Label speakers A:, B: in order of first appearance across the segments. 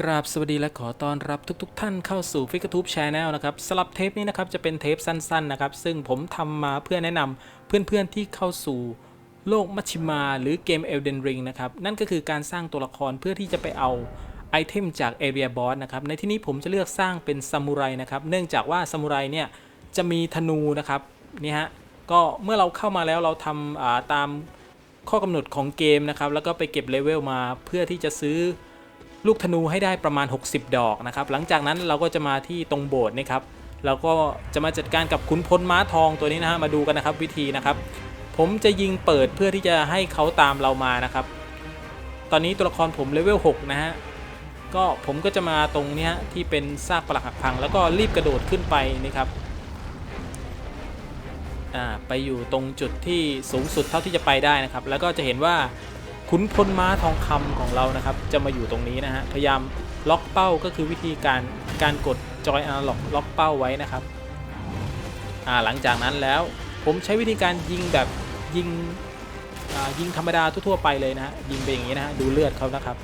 A: กราบสวัสดีและขอต้อนรับทุกๆทท่านเข้าสู่ f i g u r t u b e Channel นะครับสำหรับเทปนี้นะครับจะเป็นเทปสั้นๆนะครับซึ่งผมทำมาเพื่อแนะนำเพื่อนๆที่เข้าสู่โลกมัชชิมาหรือเกม Elden Ring นะครับนั่นก็คือการสร้างตัวละครเพื่อที่จะไปเอาไอเทมจาก Area Boss นะครับในที่นี้ผมจะเลือกสร้างเป็นซามูไรนะครับเนื่องจากว่าซามูไรเนี่ยจะมีธนูนะครับนี่ฮะก็เมื่อเราเข้ามาแล้วเราทำาตามข้อกำหนดของเกมนะครับแล้วก็ไปเก็บเลเวลมาเพื่อที่จะซื้อ ลูกธนูให้ได้ประมาณ 60 ดอกนะครับ หลังจากนั้นเราก็จะมาที่ตรงโบสถ์นะครับเราก็จะมาจัดการกับขุนพลม้าทองตัวนี้นะฮะมาดูกันนะครับวิธีนะครับ ผมจะยิงเปิดเพื่อที่จะให้เขาตามเรามานะครับ ตอนนี้ตัวละครผมเลเวล6นะฮะก็ผมก็จะมาตรงนี้ยที่เป็นซากปรักหักพัง แล้วก็รีบกระโดดขึ้นไปนี่ครับอ่าไปอยู่ตรงจุดที่สูงสุดเท่าที่จะไปได้นะครับ แล้วก็จะเห็นว่า ขุนพลม้าทองคำของเรานะครับ จะมาอยู่ตรงนี้นะฮะพยายามล็อกเป้าก็คือวิธีการการกดจอยอนาล็อกล็อกเป้าไว้นะครับอ่าหลังจากนั้นแล้วผมใช้วิธีการยิงแบบยิงยิงธรรมดาทั่วๆไปเลยนะฮะยิงไปอย่างนี้นะฮะดูเลือดเขานะครับ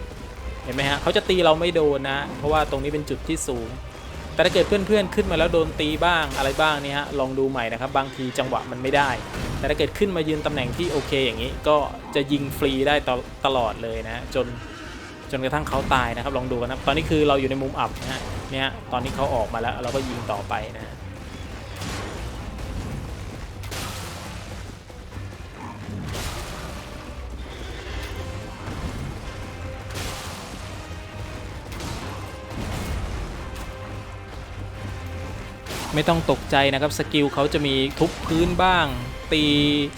A: เห็นไหมฮะเขาจะตีเราไม่โดนนะ เพราะว่าตรงนี้เป็นจุดที่สูง แต่ถ้าเกิดเพื่อนๆขึ้นมาแล้วโดนตีบ้างอะไรบ้างนี่ฮะลองดูใหม่นะครับ บางทีจังหวะมันไม่ได้ แต่ถ้าเกิดขึ้นมายืนตำแหน่งที่โอเคอย่างนี้ก็จะยิงฟรีได้ตลอดเลยนะจนจนกระทั่งเขาตายนะครับลองดูกันนะตอนนี้คือเราอยู่ในมุมอับนะฮะเนี่ยตอนนี้เขาออกมาแล้วเราก็ยิงต่อไปนะฮะไม่ต้องตกใจนะครับ สกิลเขาจะมีทุบพื้นบ้าง ตี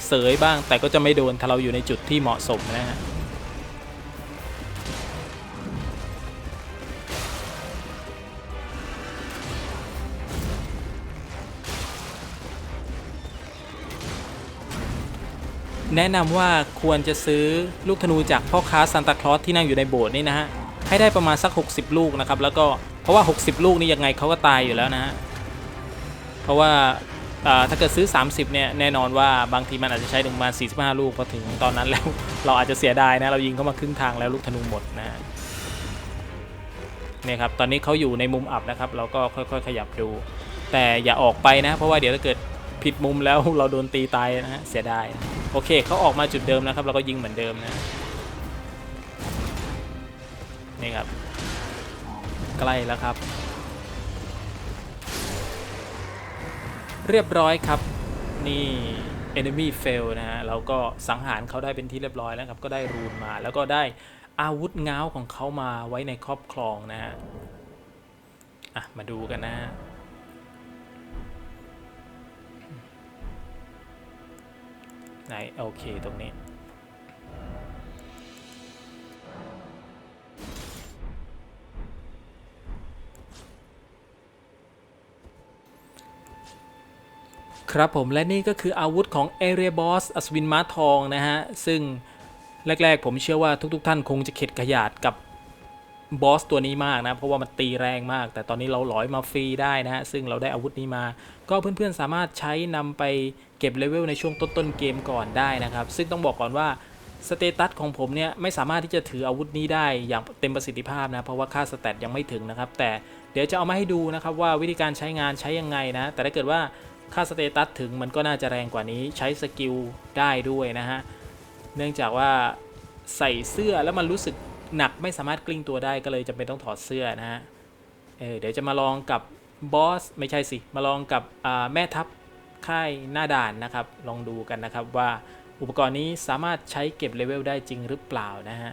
A: เสยบ้าง แต่ก็จะไม่โดนถ้าเราอยู่ในจุดที่เหมาะสมนะฮะแนะนำว่าควรจะซื้อลูกธนูจากพ่อค้าซานตาคลอสที่นั่งอยู่ในโบสถ์นี่นะฮะ ให้ได้ประมาณสัก 60 ลูกนะครับ แล้วก็เพราะว่า 60 ลูกนี่ยังไงเขาก็ตายอยู่แล้วนะฮะ เพราะว่าอ่า ถ้าเกิดซื้อ 30 เนี่ย แน่นอนว่าบางทีมันอาจจะใช้ถึงประมาณ45 ลูกพอถึงตอนนั้นแล้ว เราอาจจะเสียดายนะ เรายิงเข้ามาครึ่งทางแล้วลูกธนูหมดนะเนี่ยครับ ตอนนี้เขาอยู่ในมุมอับนะครับ เราก็ค่อยๆ ขยับดู แต่อย่าออกไปนะ เพราะว่าเดี๋ยวถ้าเกิดผิดมุมแล้วเราโดนตีตายนะฮะ เสียดาย โอเค เขาออกมาจุดเดิมนะครับ เราก็ยิงเหมือนเดิมนะ นี่ครับ ใกล้แล้วครับ เรียบร้อยครับ นี่ enemy fail นะฮะเราก็สังหารเขาได้เป็นที่เรียบร้อยแล้วครับ ก็ได้รูนมา แล้วก็ได้อาวุธง้าวของเขามาไว้ในครอบครองนะฮะอะ มาดูกันนะฮะไหนโอเคตรงนี้ ครับผมและนี่ก็คืออาวุธของ Area Boss อัศวินม้าทองนะฮะ ซึ่งแรก ๆ ผมเชื่อว่าทุก ๆ ท่านคงจะเข็ดขยาดกับบอสตัวนี้มากนะ เพราะว่ามันตีแรงมาก แต่ตอนนี้เราหลอยมาฟรีได้นะฮะ ซึ่งเราได้อาวุธนี้มา ก็เพื่อนๆสามารถใช้นำไปเก็บเลเวลในช่วงต้นๆเกมก่อนได้นะครับ ซึ่งต้องบอกก่อนว่าสเตตัสของผมเนี่ยไม่สามารถที่จะถืออาวุธนี้ได้อย่างเต็มประสิทธิภาพนะ เพราะว่าค่าสเตตยังไม่ถึงนะครับ แต่เดี๋ยวจะเอามาให้ดูนะครับว่าวิธีการใช้งานใช้ยังไงนะ แต่ถ้าเกิดว่า ค่าสเตตัสถึงมันก็น่าจะแรงกว่านี้ใช้สกิลได้ด้วยนะฮะ เนื่องจากว่าใส่เสื้อแล้วมันรู้สึกหนักไม่สามารถกลิ้งตัวได้ก็เลยจำเป็นต้องถอดเสื้อนะฮะเออเดี๋ยวจะมาลองกับบอสไม่ใช่สิ มาลองกับแม่ทัพค่ายหน้าด่านนะครับ ลองดูกันนะครับว่าอุปกรณ์นี้สามารถใช้เก็บเลเวลได้จริงหรือเปล่านะฮะ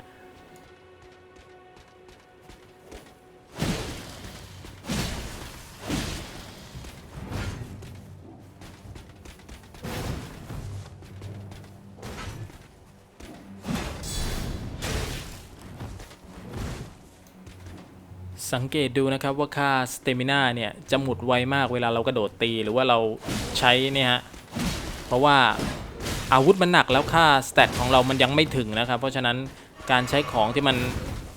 A: สังเกตดูนะครับว่าค่าสเตมิน่าเนี่ยจะหมดไวมากเวลาเรากระโดดตีหรือว่าเราใช้เนี่ยฮะเพราะว่าอาวุธมันหนักแล้วค่าสเตตของเรามันยังไม่ถึงนะครับ เพราะฉะนั้นการใช้ของที่มัน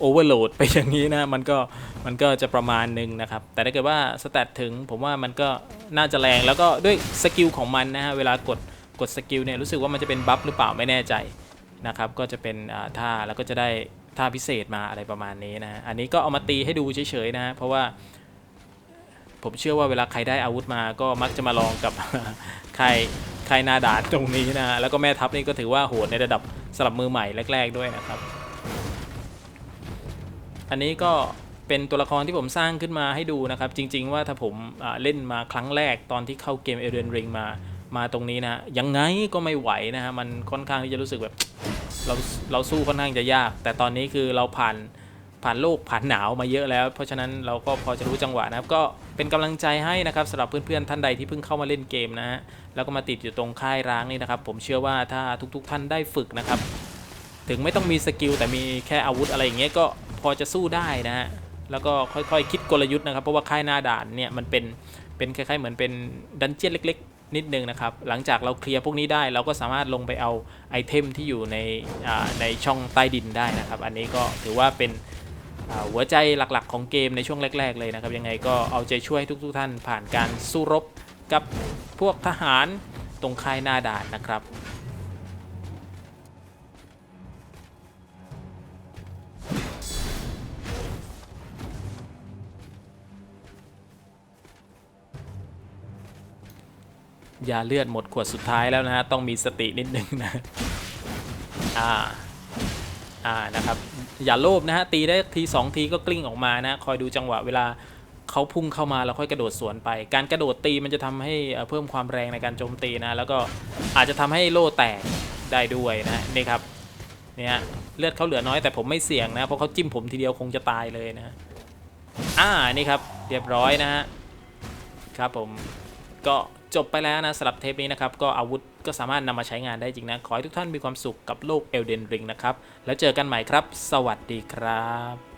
A: โอเวอร์โหลดไปอย่างนี้นะมันก็มันก็จะประมาณหนึ่งนะครับ แต่ถ้าเกิดว่าสเตตถึงผมว่ามันก็น่าจะแรงแล้วก็ด้วยสกิลของมันนะฮะเวลากดกดสกิลเนี่ยรู้สึกว่ามันจะเป็นบัฟหรือเปล่าไม่แน่ใจนะครับก็จะเป็นท่าแล้วก็จะได้ ท่าพิเศษมาอะไรประมาณนี้นะอันนี้ก็เอามาตีให้ดูเฉยๆนะเพราะว่าผมเชื่อว่าเวลาใครได้อาวุธมาก็มักจะมาลองกับใครใครนาดาตรงนี้นะแล้วก็แม่ทัพนี่ก็ถือว่าโหดในระดับสลับมือใหม่แรก ๆด้วยนะครับ อันนี้ก็เป็นตัวละครที่ผมสร้างขึ้นมาให้ดูนะครับ จริง ๆ ว่าถ้าผมเล่นมาครั้งแรกตอนที่เข้าเกมเอเดนริงมามาตรงนี้นะยังไงก็ไม่ไหวนะฮะมันค่อนข้างที่จะรู้สึกแบบ เราเราสู้ค่อนข้างจะยาก แต่ตอนนี้คือเราผ่านผ่านโลกผ่านหนาวมาเยอะแล้ว เพราะฉะนั้นเราก็พอจะรู้จังหวะนะครับ ก็เป็นกำลังใจให้นะครับสำหรับเพื่อนๆท่านใดที่เพิ่งเข้ามาเล่นเกมนะฮะแล้วก็มาติดอยู่ตรงค่ายร้างนี่นะครับ ผมเชื่อว่าถ้าทุก ๆ ท่านได้ฝึกนะครับ ถึงไม่ต้องมีสกิลแต่มีแค่อาวุธอะไรอย่างเงี้ยก็พอจะสู้ได้นะฮะแล้วก็ค่อยๆคิดกลยุทธ์นะครับ เพราะว่าค่ายหน้าด่านเนี่ยมันเป็นเป็นคล้ายๆเหมือนเป็นดันเจี้ยนเล็ก นิดนึงนะครับ หลังจากเราเคลียร์พวกนี้ได้เราก็สามารถลงไปเอาไอเทมที่อยู่ในในช่องใต้ดินได้นะครับ อันนี้ก็ถือว่าเป็นหัวใจหลักๆของเกมในช่วงแรก ๆ เลยนะครับ ยังไงก็เอาใจช่วยทุกๆท่านผ่านการสู้รบกับพวกทหารตรงค่ายหน้าด่านนะครับ ยาเลือดหมดขวดสุดท้ายแล้วนะฮะ ต้องมีสตินิดนึงนะ อ่า อ่า นะครับ อย่าโลภนะฮะ ตีได้ทีสองทีก็กลิ้งออกมานะ คอยดูจังหวะเวลาเขาพุ่งเข้ามาแล้วค่อยกระโดดสวนไป การกระโดดตีมันจะทำให้เอ่อเพิ่มความแรงในการโจมตีนะ แล้วก็อาจจะทำให้โล่แตกได้ด้วยนะนี่ครับ เนี่ยเลือดเขาเหลือน้อยแต่ผมไม่เสี่ยงนะ เพราะเขาจิ้มผมทีเดียวคงจะตายเลยนะ อ่า นี่ครับ เรียบร้อยนะฮะ ครับผม ก็จบไปแล้วนะสำหรับเทปนี้นะครับ ก็อาวุธก็สามารถนำมาใช้งานได้จริงนะ ขอให้ทุกท่านมีความสุขกับโลกเอลเดนริงนะครับ แล้วเจอกันใหม่ครับ สวัสดีครับ